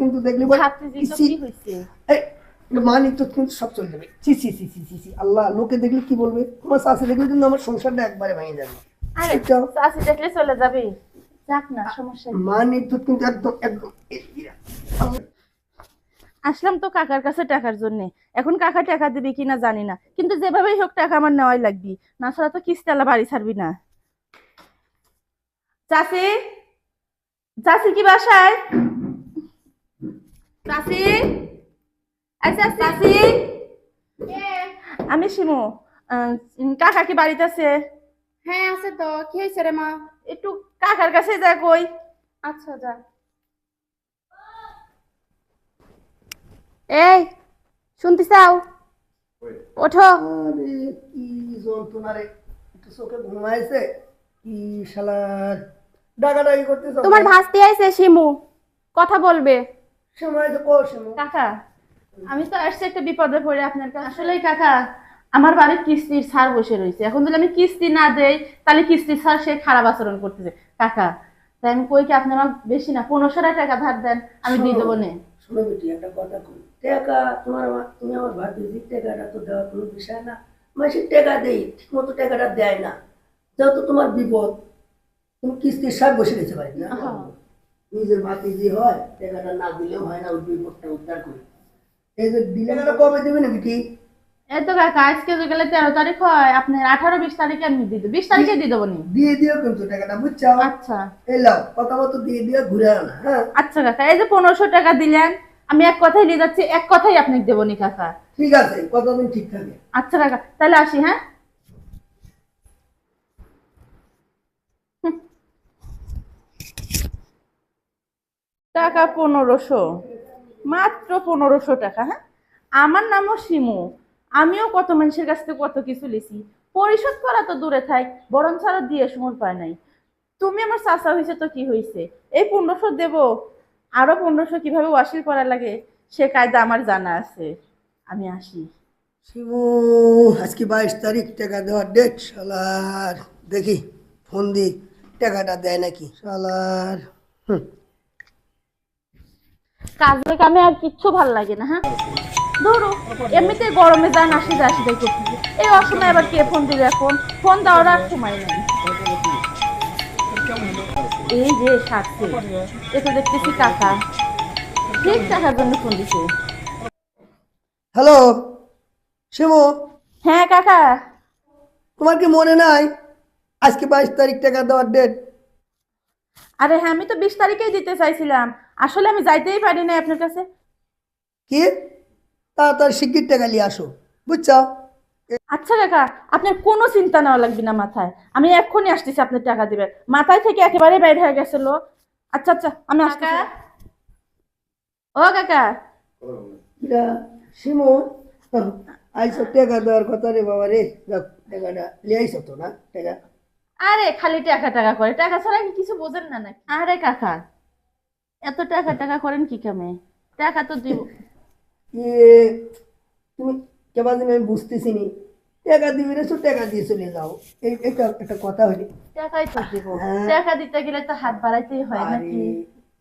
কিন্তু দেখলে বলে, তো কিন্তু সব চলে যাবে। চি চি চি চি চি চি আল্লাহ লোকে দেখলে কি বলবে? তোমার শাশি দেখলে কিন্তু আমার সংসারটা একবারে ভেঙে যাবে। আরে চাষি দেখলে চলে যাবে? যাক না সমস্যা নেই। মান ইজ্জত কিন্তু একদম একদম। আসলাম তো কাকার কাছে টাকার জন্য। এখন কাকা টাকা দিবে কিনা জানি না। কিন্তু যেভাবেই হোক টাকা আমার নেওয়াই লাগবে। না ছাড়া তো কিস্তালা বাড়ি ছাড়বি না। চাষি চাষি কি বাসায়? চাষি আচ্ছা চাষি আমি শিমু। কাকা কি বাড়িতে আছে? হ্যাঁ আছে তো। কি হয়েছে রে মা? একটু কাকার কাছে যা কই। আচ্ছা যা। এই শুনতে চাও ওঠো। আরে কি যন্ত্রণা রে। একটু চোখে ঘুমাইছে কি শালার ডাকাডাকি করতেছ? তোমার ভাস্তি আইছে শিমু। কথা বলবে। সময় তো কর শুনো কাকা আমি তো আসছি একটা বিপদে পড়ে আপনার কাছে। আসলেই কাকা আমার বাড়ির কিস্তির ছাড় বসে রয়েছে। এখন যদি আমি কিস্তি না দেই তাহলে কিস্তির ছাড় সে খারাপ আচরণ করতেছে। কাকা তাই আমি কই কি আপনি আমার বেশি না পনেরোশো টাকা ধার দেন আমি দিয়ে দেবো নে। শোনো বেটি একটা কথা কই। টাকা তোমার আমার তুমি আমার টাকাটা তো দেওয়ার কোনো বিষয় না। মাসে টাকা দেই ঠিক মতো টাকাটা দেয় না। যেহেতু তোমার বিপদ তুমি কিস্তির সার বসে দিতে পারি না? হ্যাঁ। নিজের হয় টাকাটা না দিলেও হয় না ওই বিপদটা উদ্ধার করি। এই যে দিলে কবে দেবে না বেটি এই তো কাকা আজকে গেলে তেরো তারিখ হয় আপনার আঠারো বিশ তারিখে আমি দিয়ে দেবো। বিশ তারিখে দিয়ে দেবো নি? দিয়ে দিও কিন্তু টাকাটা বুঝছ? আচ্ছা। এই লাও কথা মতো দিয়ে দিও ঘুরে না হ্যাঁ? আচ্ছা কাকা এই যে পনেরোশো টাকা দিলেন আমি এক কথাই নিয়ে যাচ্ছি এক কথাই আপনাকে দেবো নি কাকা। ঠিক আছে কতদিন ঠিক থাকে? আচ্ছা কাকা তাহলে আসি হ্যাঁ? টাকা পনেরোশো। মাত্র পনেরোশো টাকা হ্যাঁ? আমার নামও শিমু। আমিও কত মানুষের কাছ থেকে কত কিছু লিছি। পরিশোধ করা তো দূরে থাক বরং ছাড়া দিয়ে সময় পায় নাই। তুমি আমার চাষা হয়েছে তো কি হয়েছে? এই পনেরোশো দেবো। আরও পনেরোশো কীভাবে ওয়াসিল করা লাগে, সে কায়দা আমার জানা আছে। আমি আসি। শিবু আজকে বাইশ তারিখ, টাকা দেওয়ার ডেট শালার। দেখি, ফোন দি, টাকাটা দেয় নাকি, শালার। হুম। কাজের কামে আর কিচ্ছু ভালো লাগে না হ্যাঁ? ধরো এমনিতে গরমে যান আসি যা আসি তাই করতেছি এই অসময় আবার কে ফোন দিবে এখন? ফোন দেওয়ার আর সময় নেই। এই যে সাথে এতে দেখতেছি কাকা। ঠিক টাকার জন্য ফোন দিছে? হ্যালো শিবু হ্যাঁ কাকা। তোমার কি মনে নাই? আজকে বাইশ তারিখ টাকা দেওয়ার ডেট আরে হ্যাঁ আমি তো বিশ তারিখেই দিতে চাইছিলাম। আসলে আমি যাইতেই পারি না আপনার কাছে। কি? তাড়াতাড়ি শিগগির টাকা নিয়ে আসো বুঝছ? আচ্ছা কাকা আপনার কোনো চিন্তা নেওয়া লাগবে না মাথায়। আমি এক্ষুনি আসতেছি আপনার টাকা দিবেন। মাথায় থেকে একেবারে বাইরে হয়ে গেছিল আচ্ছা আচ্ছা আমি আসতে ও কাকা। এটা শিমু আইসো টাকা দেওয়ার কথা রে বাবা রে। টাকাটা নিয়ে আইসো তো না টাকা। আরে খালি টাকা টাকা করে। টাকা ছাড়া কি কিছু বোঝেন না নাকি? আরে কাকা এত টাকা টাকা করেন কি কামে? টাকা তো দিব। তুমি কেবা দিন আমি বুঝতেছি নি টাকা দিবি রে টাকা দিয়ে চলে যাও। এটা একটা কথা হইলে। টাকাই তো দিব। হ্যাঁ। টাকা দিতে গেলে তো হাত বাড়াইতেই হয় নাকি?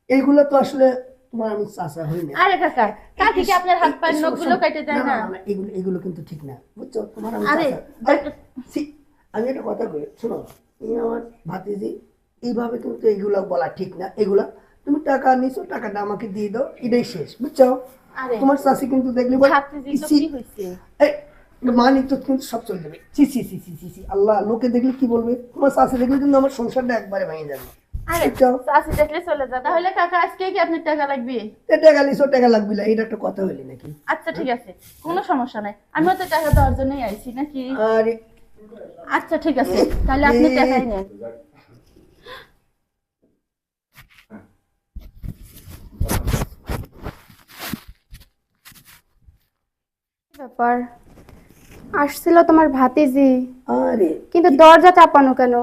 এইগুলো তো আসলে তোমার আমি হই না। আরে কাকা কাকি কি আপনার হাত পায়ের নখগুলো কেটে দেয় না এগুলো এগুলো কিন্তু ঠিক না। বুঝছ? তোমার আমি আরে, আমি একটা কথা কই শোনো তুমি আমার ভাতিজি এইভাবে কিন্তু এগুলো বলা ঠিক না। এগুলা তুমি টাকা নিছো টাকাটা আমাকে দিয়ে দাও এটাই শেষ বুঝছ? তোমার চাষি কিন্তু দেখলে মান ইজ্জত কিন্তু সব চলে যাবে। চি চি চি চি চি আল্লাহ লোকে দেখলে কি বলবে? তোমার চাষি দেখলে কিন্তু আমার সংসারটা একবারে ভেঙে যাবে। আরে বুঝছ? দেখলে চলে যা তাহলে কাকা আজকে কি আপনার টাকা লাগবে? টাকা নিছো টাকা লাগবে না এটা একটা কথা হইলি নাকি? আচ্ছা ঠিক আছে কোনো সমস্যা নাই। আমিও তো টাকা দেওয়ার জন্যই আইছি নাকি? আর আচ্ছা ঠিক আছে তাহলে আপনি টাকাই নেন। ব্যাপার? আসছিল তোমার ভাতিজি। আরে কিন্তু দরজা চাপানো কেন?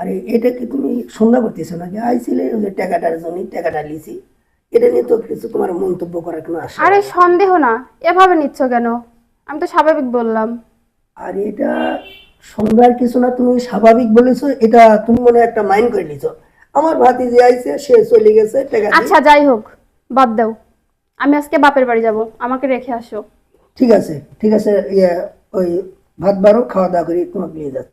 আরে এটা কি তুমি সন্ধ্যা করতেছো নাকি? আইছিলে ওই যে টাকাটার জন্য টাকাটা লিছি। এটা নিয়ে তো কিছু তোমার মন্তব্য করার কোনো আশা আরে সন্দেহ না। এভাবে নিচ্ছ কেন? আমি তো স্বাভাবিক বললাম। আরে এটা সন্ধ্যার কিছু না তুমি স্বাভাবিক বলেছ এটা তুমি মনে একটা মাইন্ড করে নিছো। আমার ভাতিজি আইছে সে চলে গেছে টাকা আচ্ছা যাই হোক বাদ দাও। আমি আজকে বাপের বাড়ি যাব আমাকে রেখে আসো। ঠিক আছে ঠিক আছে ইয়ে ওই ভাত বারো খাওয়া দাওয়া করে তোমাকে নিয়ে যাচ্ছি।